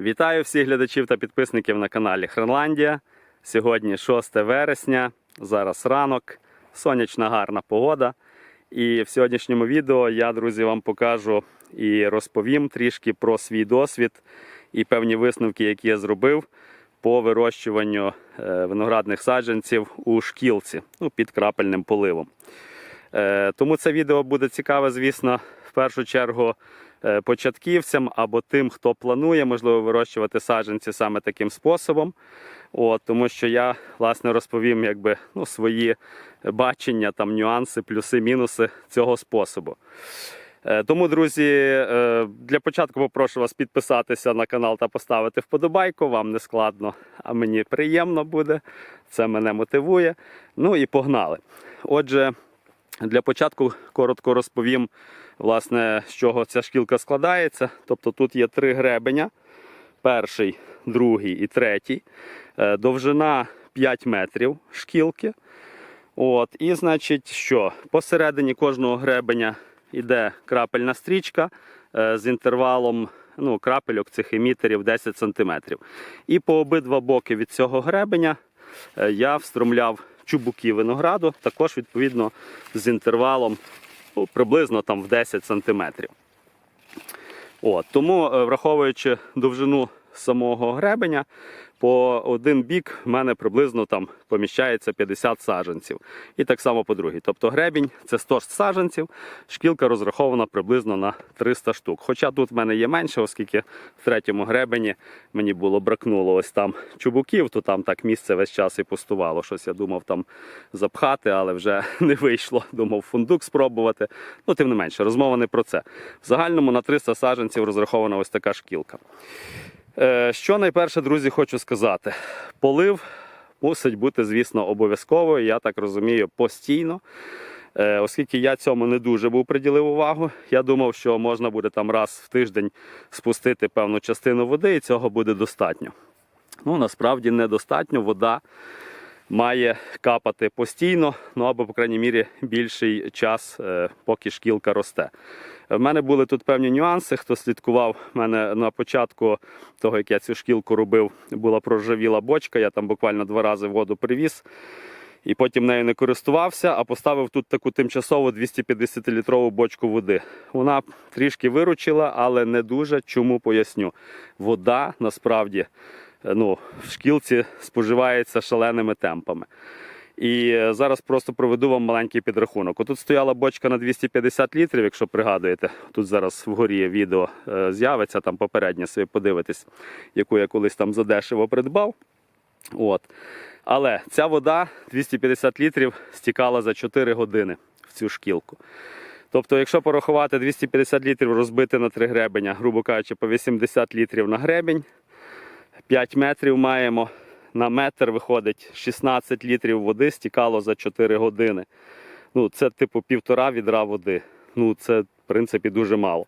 Вітаю всіх глядачів та підписників на каналі Хренландія. Сьогодні 6 вересня, зараз ранок, сонячна гарна погода. І в сьогоднішньому відео я, друзі, вам покажу і розповім трішки про свій досвід і певні висновки, які я зробив по вирощуванню е, виноградних саджанців у шкілці ну, під крапельним поливом. Е, Тому це відео буде цікаве, звісно, в першу чергу початківцям або тим, хто планує, можливо, вирощувати саджанці саме таким способом. От, тому що я власне розповім якби, ну, свої бачення, там, нюанси, плюси, мінуси цього способу. Е, Тому, друзі, е, для початку попрошу вас підписатися на канал та поставити вподобайку. Вам не складно, а мені приємно буде. Це мене мотивує. Ну і погнали. Отже, для початку коротко розповім, власне, з чого ця шкілка складається. Тобто тут є три гребеня: перший, другий і третій. Е, Довжина 5 метрів шкілки. От, і значить, що посередині кожного гребеня йде крапельна стрічка е, з інтервалом ну, крапельок цих емітерів 10 см. І по обидва боки від цього гребеня е, я встромляв чубуки винограду, також відповідно з інтервалом ну, приблизно там в 10 см. От, тому, е, враховуючи довжину самого гребеня, по один бік в мене приблизно там поміщається 50 саджанців. І так само по другій. Тобто гребінь це 100 саджанців, шкілка розрахована приблизно на 300 штук. Хоча тут в мене є менше, оскільки в третьому гребені мені було бракнуло ось там чубуків, то там так місце весь час і пустувало. Щось я думав там запхати, але вже не вийшло. Думав фундук спробувати. Ну, тим не менше, розмова не про це. В загальному на 300 саджанців розрахована ось така шкілка. Е, Що найперше, друзі, хочу сказати. Полив мусить бути, звісно, обов'язковою, я так розумію, постійно. Е, Оскільки я цьому не дуже був приділив увагу, я думав, що можна буде там раз в тиждень спустити певну частину води, і цього буде достатньо. Ну, насправді недостатньо. Вода має капати постійно, ну або, по крайній мірі, більший час, е, поки шкілка росте. В мене були тут певні нюанси. Хто слідкував, в мене на початку того, як я цю шкілку робив, була проржавіла бочка. Я там буквально два рази воду привіз. І потім нею не користувався, а поставив тут таку тимчасову 250-літрову бочку води. Вона трішки виручила, але не дуже. Чому поясню? Вода насправді ну, в шкілці споживається шаленими темпами. І е, зараз просто проведу вам маленький підрахунок. Отут стояла бочка на 250 літрів, якщо пригадуєте. Тут зараз вгорі відео е, з'явиться, там попереднє собі подивитись, яку я колись там задешево придбав. От. Але ця вода 250 літрів стікала за 4 години в цю шкілку. Тобто, якщо порахувати 250 літрів розбити на три гребеня, грубо кажучи, по 80 літрів на гребень, 5 метрів маємо. На метр виходить 16 літрів води стікало за 4 години. Ну, це типу півтора відра води. Ну, це, в принципі, дуже мало.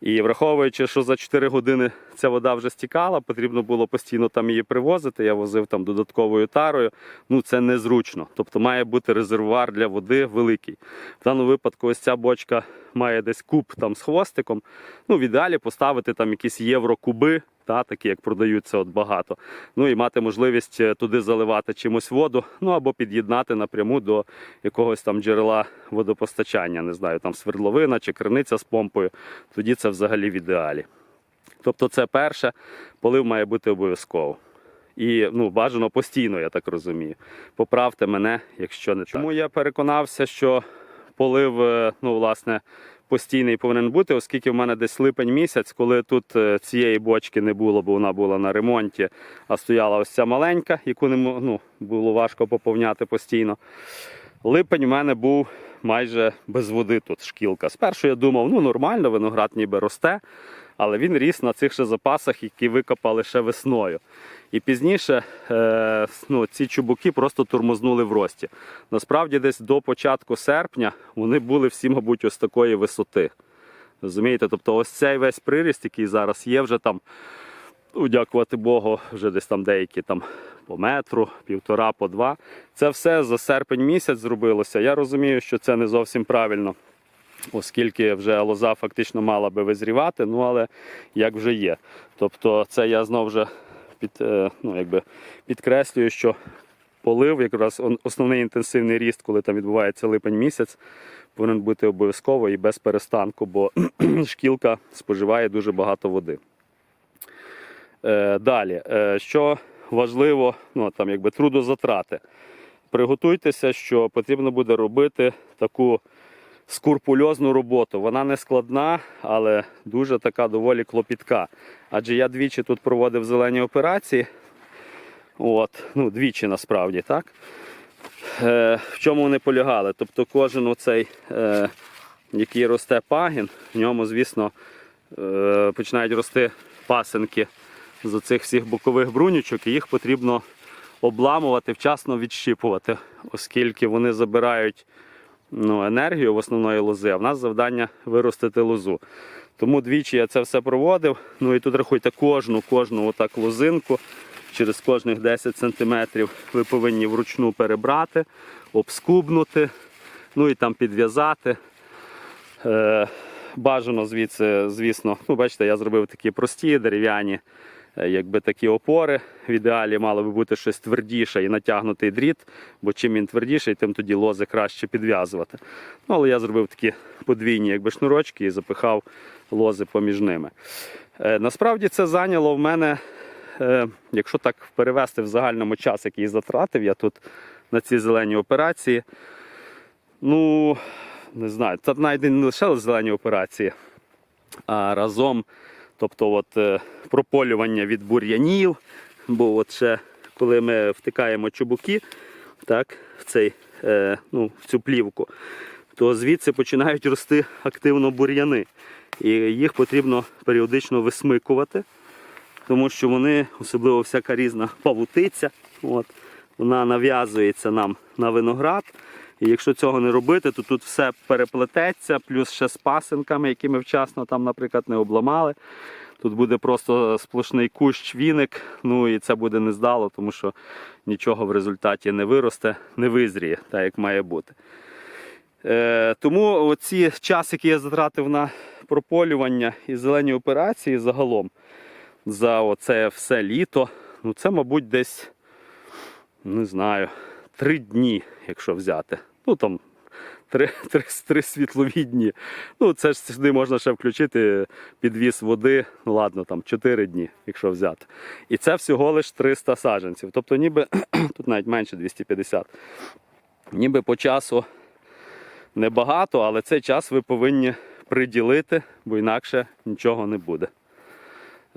І враховуючи, що за 4 години ця вода вже стікала, потрібно було постійно там її привозити. Я возив там додатковою тарою. Ну це незручно. Тобто має бути резервуар для води великий. В даному випадку, ось ця бочка має десь куб там з хвостиком. Ну, в ідеалі поставити там якісь єврокуби, та, такі як продаються от багато. Ну і мати можливість е, туди заливати чимось воду, ну або під'єднати напряму до якогось там джерела водопостачання, не знаю, там свердловина чи криниця з помпою. Тоді це взагалі в ідеалі. Тобто, це перше, полив має бути обов'язково. І ну, бажано постійно, я так розумію. Поправте мене, якщо не так. Тому я переконався, що полив, е, ну, власне, постійний повинен бути, оскільки в мене десь липень місяць, коли тут е, цієї бочки не було, бо вона була на ремонті, а стояла ось ця маленька, яку не ну, було важко поповняти постійно. Липень у мене був майже без води тут шкілка. Спершу я думав, ну нормально, виноград ніби росте, але він ріс на цих же запасах, які викопали ще весною. І пізніше е, ну, ці чубуки просто тормознули в рості. Насправді, десь до початку серпня вони були всі, мабуть, ось такої висоти. Розумієте? Тобто ось цей весь приріст, який зараз є, вже там, ну, дякувати Богу, вже десь там деякі там по метру, півтора, по два. Це все за серпень місяць зробилося. Я розумію, що це не зовсім правильно. Оскільки вже лоза фактично мала би визрівати, ну але як вже є. Тобто це я знову вже під, е, ну, якби підкреслюю, що полив, якраз основний інтенсивний ріст, коли там відбувається липень місяць, повинен бути обов'язково і без перестанку, бо шкілка споживає дуже багато води. Е, далі, е, що важливо, ну там якби трудозатрати. Приготуйтеся, що потрібно буде робити таку скурпульозну роботу. Вона не складна, але дуже така доволі клопітка. Адже я двічі тут проводив зелені операції. От, ну, двічі насправді, так? Е, в чому вони полягали? Тобто кожен оцей, е, який росте пагін, в ньому, звісно, е, починають рости пасенки з оцих всіх бокових брунючок, і їх потрібно обламувати, вчасно відщіпувати, оскільки вони забирають ну, енергію в основної лози, а в нас завдання виростити лозу. Тому двічі я це все проводив. Ну і тут рахуйте кожну, кожну отак лозинку. Через кожних 10 см ви повинні вручну перебрати, обскубнути, ну і там підв'язати. Е, бажано звідси, звісно, ну бачите, я зробив такі прості дерев'яні, якби такі опори. В ідеалі мало би бути щось твердіше і натягнутий дріт, бо чим він твердіший, тим тоді лози краще підв'язувати. Ну, але я зробив такі подвійні якби, шнурочки і запихав лози поміж ними. Е, насправді це зайняло в мене, е, якщо так перевести в загальному час, який затратив я тут на ці зелені операції. Ну, не знаю, це навіть не лише зелені операції, а разом, тобто от, е, прополювання від бур'янів, бо от ще коли ми втикаємо чубуки так, в, цей, е, ну, в цю плівку, то звідси починають рости активно бур'яни. І їх потрібно періодично висмикувати, тому що вони, особливо всяка різна павутиця, от, вона нав'язується нам на виноград. І якщо цього не робити, то тут все переплететься, плюс ще з пасинками, які ми вчасно там, наприклад, не обламали. Тут буде просто сплошний кущ віник, ну і це буде нездало, тому що нічого в результаті не виросте, не визріє, так як має бути. Е, тому оці час, який я затратив на прополювання і зелені операції загалом за оце все літо, ну це, мабуть, десь, не знаю, три дні, якщо взяти. Ну там три, три, три світлові дні. Ну, це ж сюди можна ще включити підвіз води, ну ладно, там 4 дні, якщо взяти. І це всього лиш 300 саджанців. Тобто ніби тут навіть менше 250. Ніби по часу небагато, але цей час ви повинні приділити, бо інакше нічого не буде.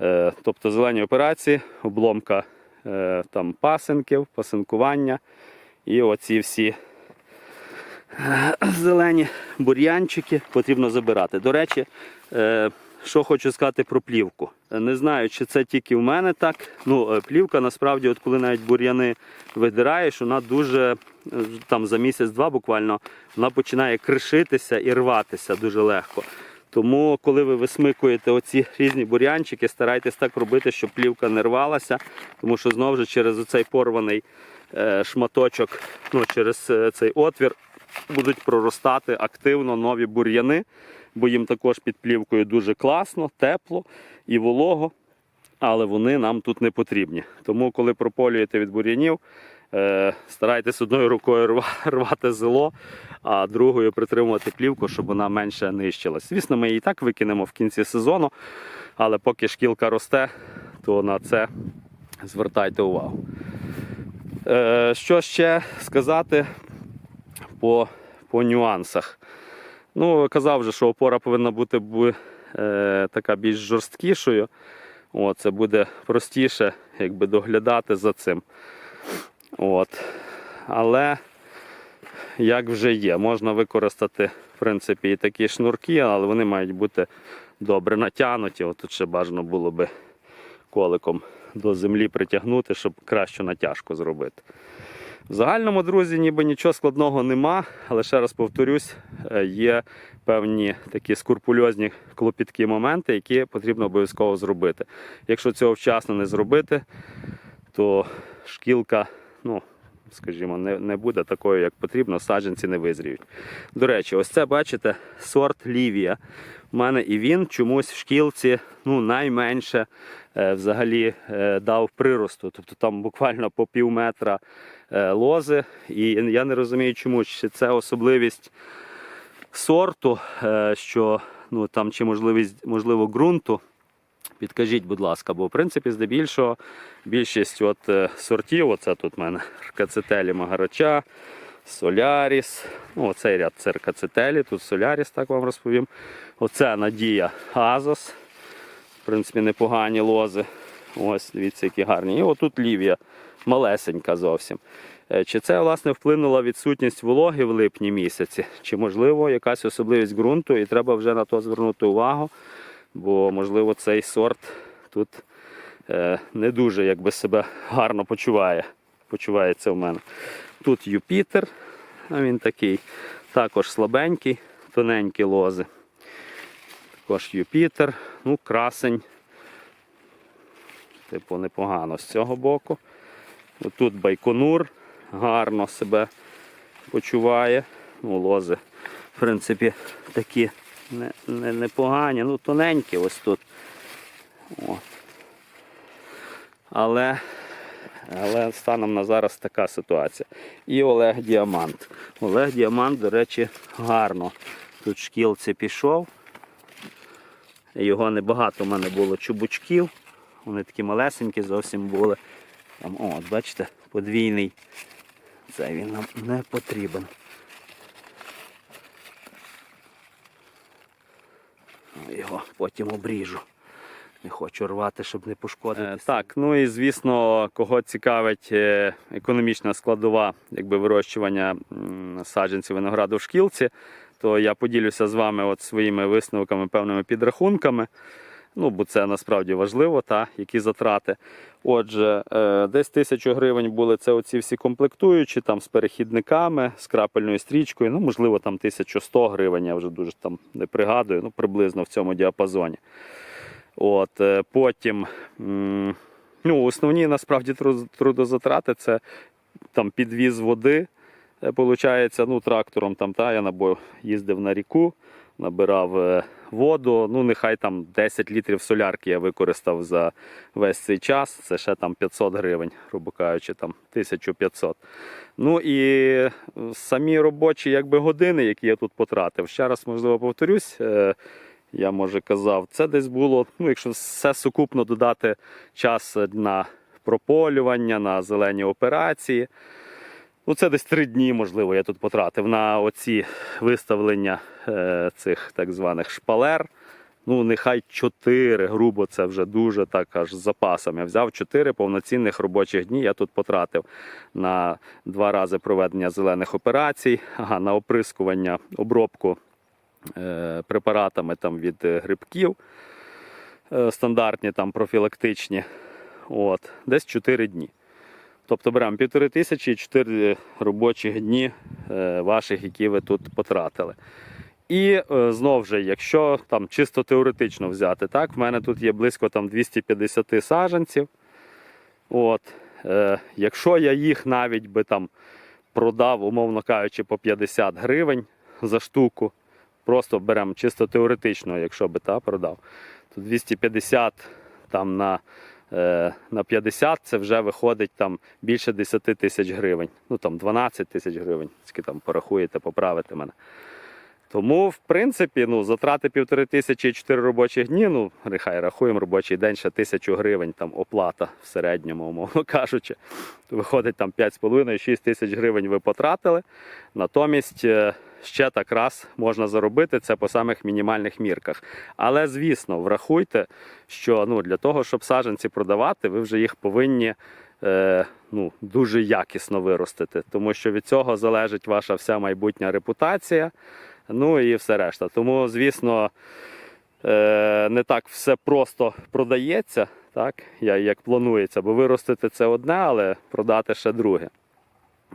Е, тобто зелені операції, обломка е, там пасинків, пасинкування і оці всі зелені бур'янчики потрібно забирати. До речі, е, що хочу сказати про плівку. Не знаю, чи це тільки в мене так. Ну, е, плівка насправді, от коли навіть бур'яни видираєш, вона дуже е, там за місяць-два буквально вона починає кришитися і рватися дуже легко. Тому, коли ви висмикуєте оці різні бур'янчики, старайтесь так робити, щоб плівка не рвалася, тому що знову ж через оцей порваний шматочок, ну, через е, цей отвір будуть проростати активно нові бур'яни, бо їм також під плівкою дуже класно, тепло і волого, але вони нам тут не потрібні. Тому, коли прополюєте від бур'янів, е, старайтесь одною рукою рвати зело, а другою притримувати плівку, щоб вона менше нищилась. Звісно, ми її так викинемо в кінці сезону, але поки шкілка росте, то на це звертайте увагу. Е, Що ще сказати по, по нюансах? Ну, казав вже, що опора повинна бути бу- е, така більш жорсткішою. О, це буде простіше якби, доглядати за цим. От. Але як вже є, можна використати в принципі, і такі шнурки, але вони мають бути добре натягнуті. От тут ще бажано було би коликом до землі притягнути, щоб кращу натяжку зробити. В загальному, друзі, ніби нічого складного нема, але ще раз повторюсь, е, є певні такі скурпульозні клопіткі моменти, які потрібно обов'язково зробити. Якщо цього вчасно не зробити, то шкілка ну, скажімо, не, не буде такою, як потрібно, саджанці не визріють. До речі, ось це бачите сорт Лівія. У мене і він чомусь в шкілці ну, найменше е, взагалі е, дав приросту. Тобто там буквально по пів метра е, лози. І я не розумію, чому чи це особливість сорту, е, що ну, там чи можливість, можливо ґрунту. Підкажіть, будь ласка, бо в принципі, здебільшого більшість от, е, сортів, оце тут в мене ркацетелі Магарача, Соляріс. Ну, оцей ряд це ркацетелі, тут Соляріс, так вам розповім. Оце Надія Азос. В принципі, непогані лози. Ось, дивіться, які гарні. І отут Лівія, малесенька зовсім. Е, Чи це власне вплинула відсутність вологи в липні місяці, чи можливо якась особливість ґрунту, і треба вже на то звернути увагу, бо можливо цей сорт тут е, не дуже якби себе гарно почуває. Почувається в мене. Тут Юпітер, а він такий, також слабенький, тоненькі лози. Також Юпітер, ну, красень. Типу непогано з цього боку. Тут Байконур гарно себе почуває. Ну, лози, в принципі, такі не, не, непогані, ну тоненькі ось тут. О. Але, але станом на зараз така ситуація. І Олег Діамант. Олег Діамант, до речі, гарно. Тут в шкілці пішов. Його небагато в мене було чубучків. Вони такі малесенькі зовсім були. Там, о, от бачите, подвійний. Це він нам не потрібен. Його потім обріжу. Не хочу рвати, щоб не пошкодити. так, ну і звісно, кого цікавить е, економічна складова якби, вирощування саджанців винограду в шкілці, то я поділюся з вами от своїми висновками, певними підрахунками. Ну, бо це насправді важливо, та, які затрати. Отже, е, десь тисячу гривень були це оці всі комплектуючі, там з перехідниками, з крапельною стрічкою. Ну, можливо, там 1100 гривень, я вже дуже там не пригадую, ну, приблизно в цьому діапазоні. От, е, потім, ну, основні насправді трудозатрати це там підвіз води. е, Получається, ну, трактором там, та, я набо їздив на ріку, набирав е, воду. Ну, нехай там 10 літрів солярки я використав за весь цей час. Це ще там 500 гривень, грубо кажучи, там 1500. Ну і е, самі робочі якби, години, які я тут потратив. Ще раз, можливо, повторюсь. е, я може казав, це десь було, ну, якщо все сукупно додати час на прополювання, на зелені операції. Ну, це десь три дні, можливо, я тут потратив на оці виставлення е, цих так званих шпалер. Ну, нехай чотири, грубо, це вже дуже так аж з запасом. Я взяв чотири повноцінних робочих дні. Я тут потратив на два рази проведення зелених операцій, ага, на оприскування, обробку е, препаратами там, від грибків, е, стандартні там профілактичні. От, десь 4 дні. Тобто беремо півтори тисячі і 4 робочих дні е, ваших, які ви тут потратили. І е, знов же, якщо там чисто теоретично взяти, так, в мене тут є близько там 250 саджанців. От, е, якщо я їх навіть би там продав, умовно кажучи, по 50 гривень за штуку, просто беремо чисто теоретично, якщо би та, продав, то 250 там на, на 50 це вже виходить там більше 10 тисяч гривень. Ну там 12 тисяч гривень, скільки там порахуєте, поправите мене. Тому, в принципі, ну, затрати півтори тисячі і чотири робочі дні, ну, нехай рахуємо робочий день ще тисячу гривень там оплата в середньому, умовно кажучи. Виходить там 5,5-6 тисяч гривень ви потратили. Натомість е, ще так раз можна заробити це по самих мінімальних мірках. Але, звісно, врахуйте, що ну, для того, щоб саджанці продавати, ви вже їх повинні е, ну, дуже якісно виростити, тому що від цього залежить ваша вся майбутня репутація. Ну і все решта. Тому, звісно, е, не так все просто продається, так, як планується, бо виростити це одне, але продати ще друге.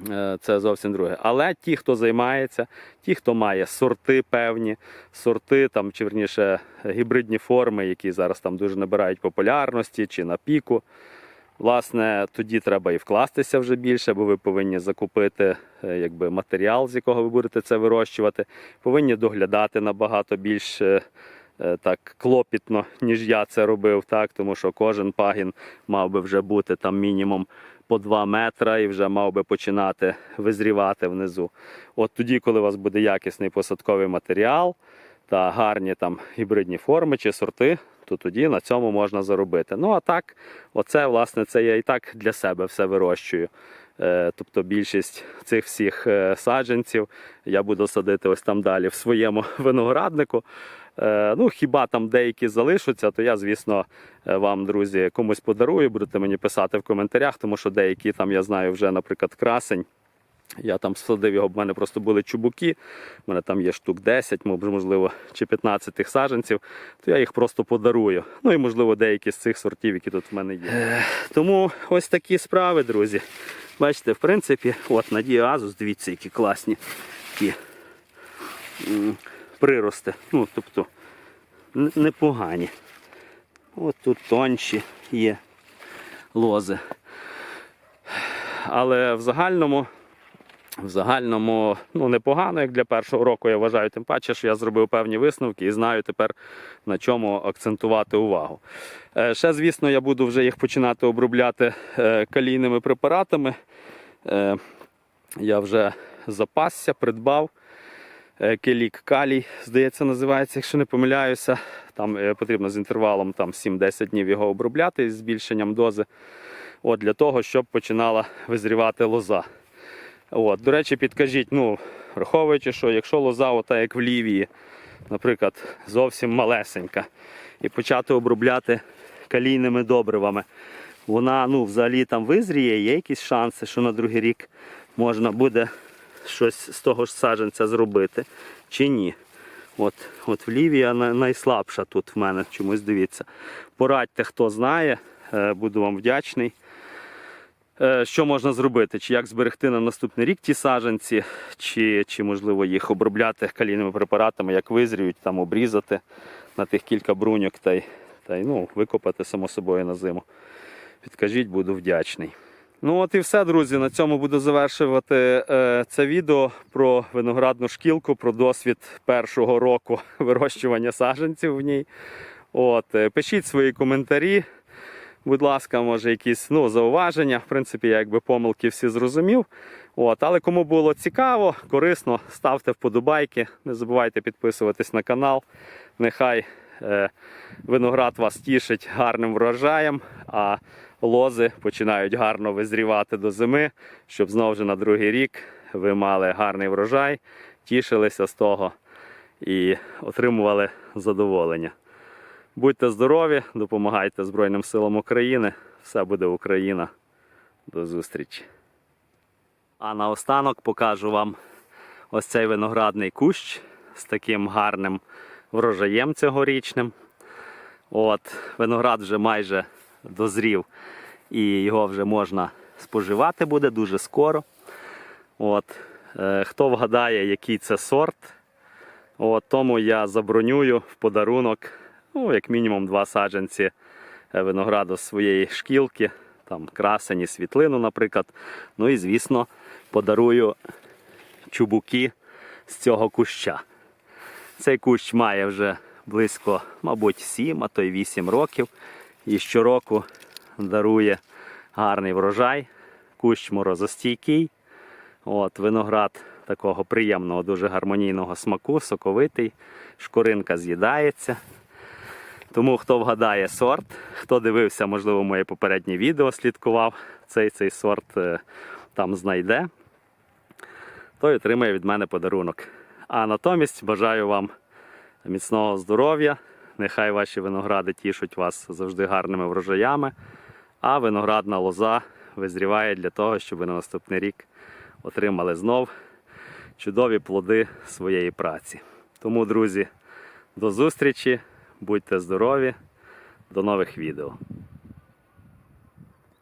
Е, Це зовсім друге. Але ті, хто займається, ті, хто має сорти певні, сорти там, чи верніше гібридні форми, які зараз там дуже набирають популярності чи на піку. Власне, тоді треба і вкластися вже більше, бо ви повинні закупити е, якби, матеріал, з якого ви будете це вирощувати. Повинні доглядати набагато більш е, так клопітно, ніж я це робив, так? тому що кожен пагін мав би вже бути там мінімум по 2 метра і вже мав би починати визрівати внизу. От тоді, коли у вас буде якісний посадковий матеріал та гарні там гібридні форми чи сорти, то тоді на цьому можна заробити. Ну а так, оце власне це я і так для себе все вирощую. Е, Тобто більшість цих всіх е, саджанців я буду садити ось там далі в своєму винограднику. Е, Ну, хіба там деякі залишаться, то я, звісно, е, вам, друзі, комусь подарую, будете мені писати в коментарях, тому що деякі там я знаю вже, наприклад, красень. Я там садив його, в мене просто були чубуки, в мене там є штук 10, можливо, чи 15 тих саджанців, то я їх просто подарую. Ну і можливо деякі з цих сортів, які тут в мене є. Тому ось такі справи, друзі. Бачите, в принципі, от Надія Азус, дивіться, які класні такі прирости. Ну, тобто непогані. От тут тонші є лози. Але в загальному в загальному ну, непогано, як для першого року, я вважаю, тим паче, що я зробив певні висновки і знаю тепер на чому акцентувати увагу. Е, Ще, звісно, я буду вже їх починати обробляти е, калійними препаратами. Е, Я вже запасся, придбав. Е, Келік калій, здається, називається, якщо не помиляюся. Там е, потрібно з інтервалом там, 7-10 днів його обробляти з збільшенням дози. От, для того, щоб починала визрівати лоза. От, до речі, підкажіть, ну, враховуючи, що якщо лоза, ота як в Лівії, наприклад, зовсім малесенька, і почати обробляти калійними добривами, вона ну, взагалі там визріє, є якісь шанси, що на другий рік можна буде щось з того ж саджанця зробити, чи ні. От, от в Лівія най- найслабша тут в мене, чомусь дивіться. Порадьте, хто знає, е, буду вам вдячний. Е, Що можна зробити? Чи як зберегти на наступний рік ті саджанці, чи, чи можливо їх обробляти калійними препаратами, як визріють, там обрізати на тих кілька бруньок та й, та й ну, викопати само собою на зиму. Підкажіть, буду вдячний. Ну от і все, друзі. На цьому буду завершувати е, це відео про виноградну шкілку, про досвід першого року вирощування саджанців в ній. От, е, пишіть свої коментарі. Будь ласка, може, якісь ну, зауваження. В принципі, я якби помилки всі зрозумів. От, але кому було цікаво, корисно, ставте вподобайки. Не забувайте підписуватись на канал. Нехай е, виноград вас тішить гарним врожаєм, а лози починають гарно визрівати до зими, щоб знову ж на другий рік ви мали гарний врожай, тішилися з того і отримували задоволення. Будьте здорові, допомагайте Збройним силам України. Все буде Україна. До зустрічі. А наостанок покажу вам ось цей виноградний кущ з таким гарним врожаєм цьогорічним. От, виноград вже майже дозрів і його вже можна споживати буде дуже скоро. От, е, хто вгадає, який це сорт, от, тому я забронюю в подарунок ну, як мінімум два саджанці е, винограду з своєї шкілки, там красені, світлину, наприклад. Ну і, звісно, подарую чубуки з цього куща. Цей кущ має вже близько, мабуть, 7, а то й 8 років. І щороку дарує гарний врожай. Кущ морозостійкий. От, виноград такого приємного, дуже гармонійного смаку, соковитий, шкоринка з'їдається. Тому хто вгадає сорт, хто дивився, можливо, моє попереднє відео, слідкував цей цей сорт е, там знайде, той отримає від мене подарунок. А натомість бажаю вам міцного здоров'я. Нехай ваші виногради тішуть вас завжди гарними врожаями, а виноградна лоза визріває для того, щоб ви на наступний рік отримали знов чудові плоди своєї праці. Тому, друзі, до зустрічі! Будьте здорові, до нових відео.